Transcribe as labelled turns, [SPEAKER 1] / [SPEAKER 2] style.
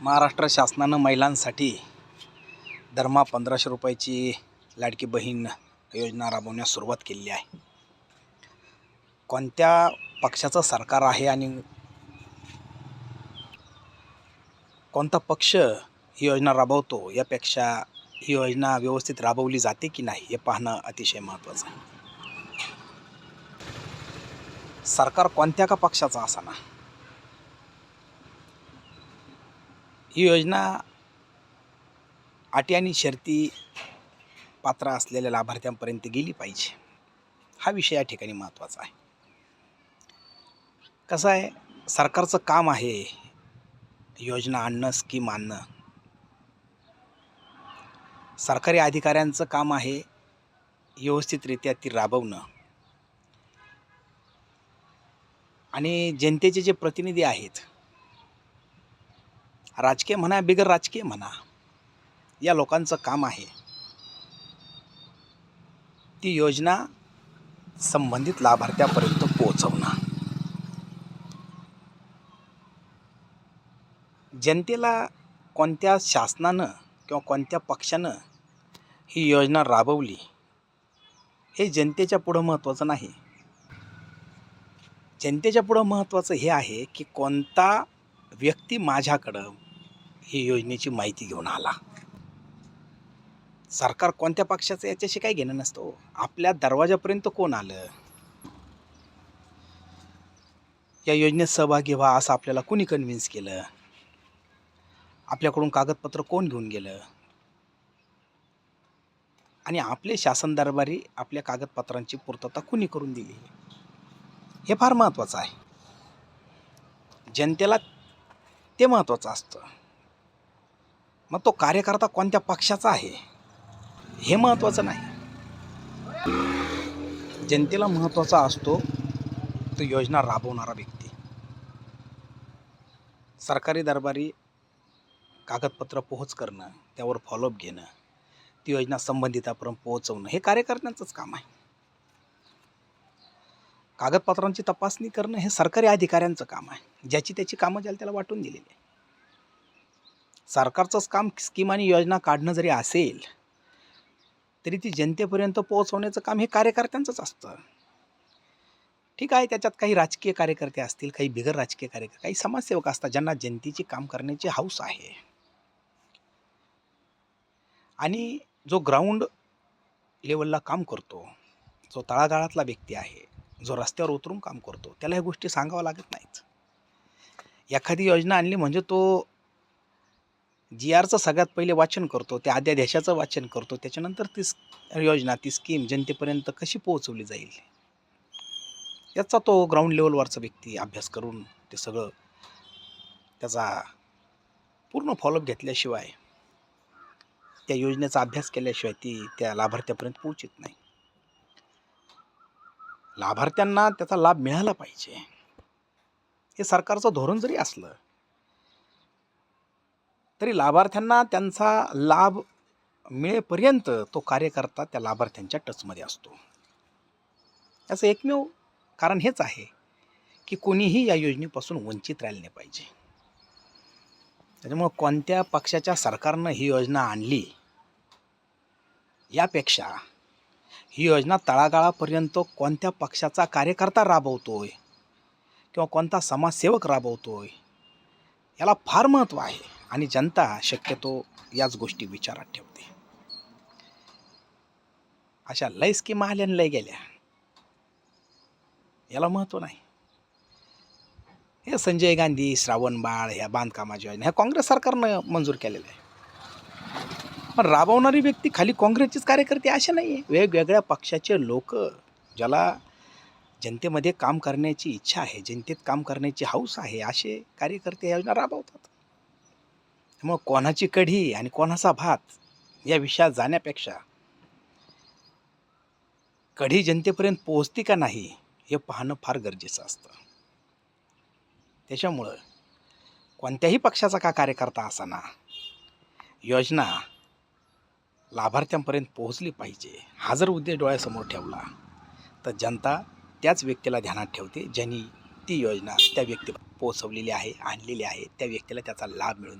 [SPEAKER 1] महाराष्ट्र शासनानं महिलांसाठी दरमहा पंधराशे रुपयाची लाडकी बहीण योजना राबवण्यास सुरुवात केलेली आहे. कोणत्या पक्षाचं सरकार आहे आणि कोणता पक्ष ही योजना राबवतो यापेक्षा ही योजना व्यवस्थित राबवली जाते की नाही हे पाहणं अतिशय महत्त्वाचं आहे. सरकार कोणत्या का पक्षाचा असाना ही योजना अटी आणि शर्ती पात्र असलेल्या लाभार्थ्यांपर्यंत गेली पाहिजे. हा विषय या ठिकाणी महत्त्वाचा आहे. कसं आहे सरकारचं काम आहे योजना आणणं स्कीम आणणं. सरकारी अधिकाऱ्यांचं काम आहे व्यवस्थितरित्या ती राबवणं. आणि जनतेचे जे प्रतिनिधी आहेत राजकीय म्हणा बिगर राजकीय म्हणा या लोकांचं काम आहे. ती योजना संबंधित लाभार्थ्यापर्यंत पोहोचवणं. जनतेला कोणत्या शासनानं किंवा कोणत्या पक्षानं ही योजना राबवली हे जनतेच्या पुढं महत्त्वाचं नाही. जनतेच्या पुढं महत्त्वाचं हे आहे की कोणता व्यक्ती माझ्याकडं ही योजनेची माहिती घेऊन आला. सरकार कोणत्या पक्षाचं याच्याशी काही घेणं नसतो हो. आपल्या दरवाजापर्यंत कोण आलं? या योजनेत सहभागी व्हा असं आपल्याला कोणी कन्व्हिन्स केलं? आपल्याकडून कागदपत्र कोण घेऊन गेलं? आणि आपले शासन दरबारी आपल्या कागदपत्रांची पूर्तता कुणी करून दिली? हे फार महत्त्वाचं आहे. जनतेला ते महत्त्वाचं असतं. मग तो कार्यकर्ता कोणत्या पक्षाचा आहे? हे महत्त्वाचं नाही. जनतेला महत्त्वाचा असतो तो योजना राबवणारा व्यक्ती. सरकारी दरबारी कागदपत्र पोहोच करणं त्यावर फॉलोअप घेणं ती योजना संबंधितापर्यंत पोहोचवणं हे कार्यकर्त्यांचंच काम आहे. कागदपत्रांची तपासणी करणं हे सरकारी अधिकाऱ्यांचं काम आहे. ज्याची त्याची कामं ज्याला त्याला वाटून दिलेली आहे. सरकारचंच काम स्कीम आणि योजना काढणं जरी असेल तरी ती जनतेपर्यंत पोहोचवण्याचं काम हे कार्यकर्त्यांचंच असतं. ठीक आहे त्याच्यात काही राजकीय कार्यकर्ते असतील काही बिगर राजकीय कार्यकर्ते काही समाजसेवक असतात ज्यांना जनतेची काम करण्याची हौस आहे. आणि जो ग्राउंड लेवलला काम करतो जो तळागाळातला व्यक्ती आहे जो रस्त्यावर उतरून काम करतो त्याला ह्या गोष्टी सांगाव्या लागत नाहीत. एखादी योजना आणली म्हणजे तो जी आरचं सगळ्यात पहिले वाचन करतो त्या अध्यादेशाचं वाचन करतो त्याच्यानंतर ती योजना ती स्कीम जनतेपर्यंत कशी पोहोचवली जाईल? याचा तो ग्राउंड लेवलवरचा व्यक्ती अभ्यास करून ते सगळं त्याचा पूर्ण फॉलोअप घेतल्याशिवाय त्या योजनेचा अभ्यास केल्याशिवाय ती त्या लाभार्थ्यापर्यंत पोहोचत नाही. लाभार्थ्यांना त्याचा लाभ मिळाला पाहिजे. हे सरकारचं धोरण जरी असलं तरी लाभार्थ्यांना त्यांचा लाभ मिळेपर्यंत तो कार्यकर्ता त्या लाभार्थ्यांच्या टचमध्ये असतो. याचं एकमेव कारण हेच आहे की कोणीही या योजनेपासून वंचित राहिले नाही पाहिजे. त्याच्यामुळं कोणत्या पक्षाच्या सरकारनं ही योजना आणली यापेक्षा ही योजना तळागाळापर्यंत कोणत्या पक्षाचा कार्यकर्ता राबवतोय किंवा कोणता समाजसेवक राबवतोय याला फार महत्त्व आहे. आणि जनता शक्यतो याच गोष्टी विचारात ठेवते. अशा लय स्कीमा आल्या लय गेल्या. याला महत्त्व नाही. हे संजय गांधी श्रावण बाळ ह्या बांधकामाच्या योजना ह्या काँग्रेस सरकारनं मंजूर केलेल्या आहे. पण राबवणारी व्यक्ती खाली काँग्रेसचेच कार्यकर्ते असे नाही आहे वेगवेगळ्या पक्षाचे लोक ज्याला जनतेमध्ये काम करण्याची इच्छा आहे जनतेत काम करण्याची हौस आहे असे कार्यकर्ते योजना राबवतात. मग कोणाची कढी आणि कोणाचा भात या विषयात जाण्यापेक्षा कढी जनतेपर्यंत पोहोचते का नाही हे पाहणं फार गरजेचं असतं. त्याच्यामुळं कोणत्याही पक्षाचा का कार्यकर्ता असाना योजना लाभार्थ्यांपर्यंत पोहोचली पाहिजे हा जर उद्देश डोळ्यासमोर ठेवला तर जनता त्याच व्यक्तीला ध्यानात ठेवते ज्यांनी ती योजना त्या व्यक्ती पोहोचवलेली आहे आणलेली आहे त्या व्यक्तीला त्याचा लाभ मिळून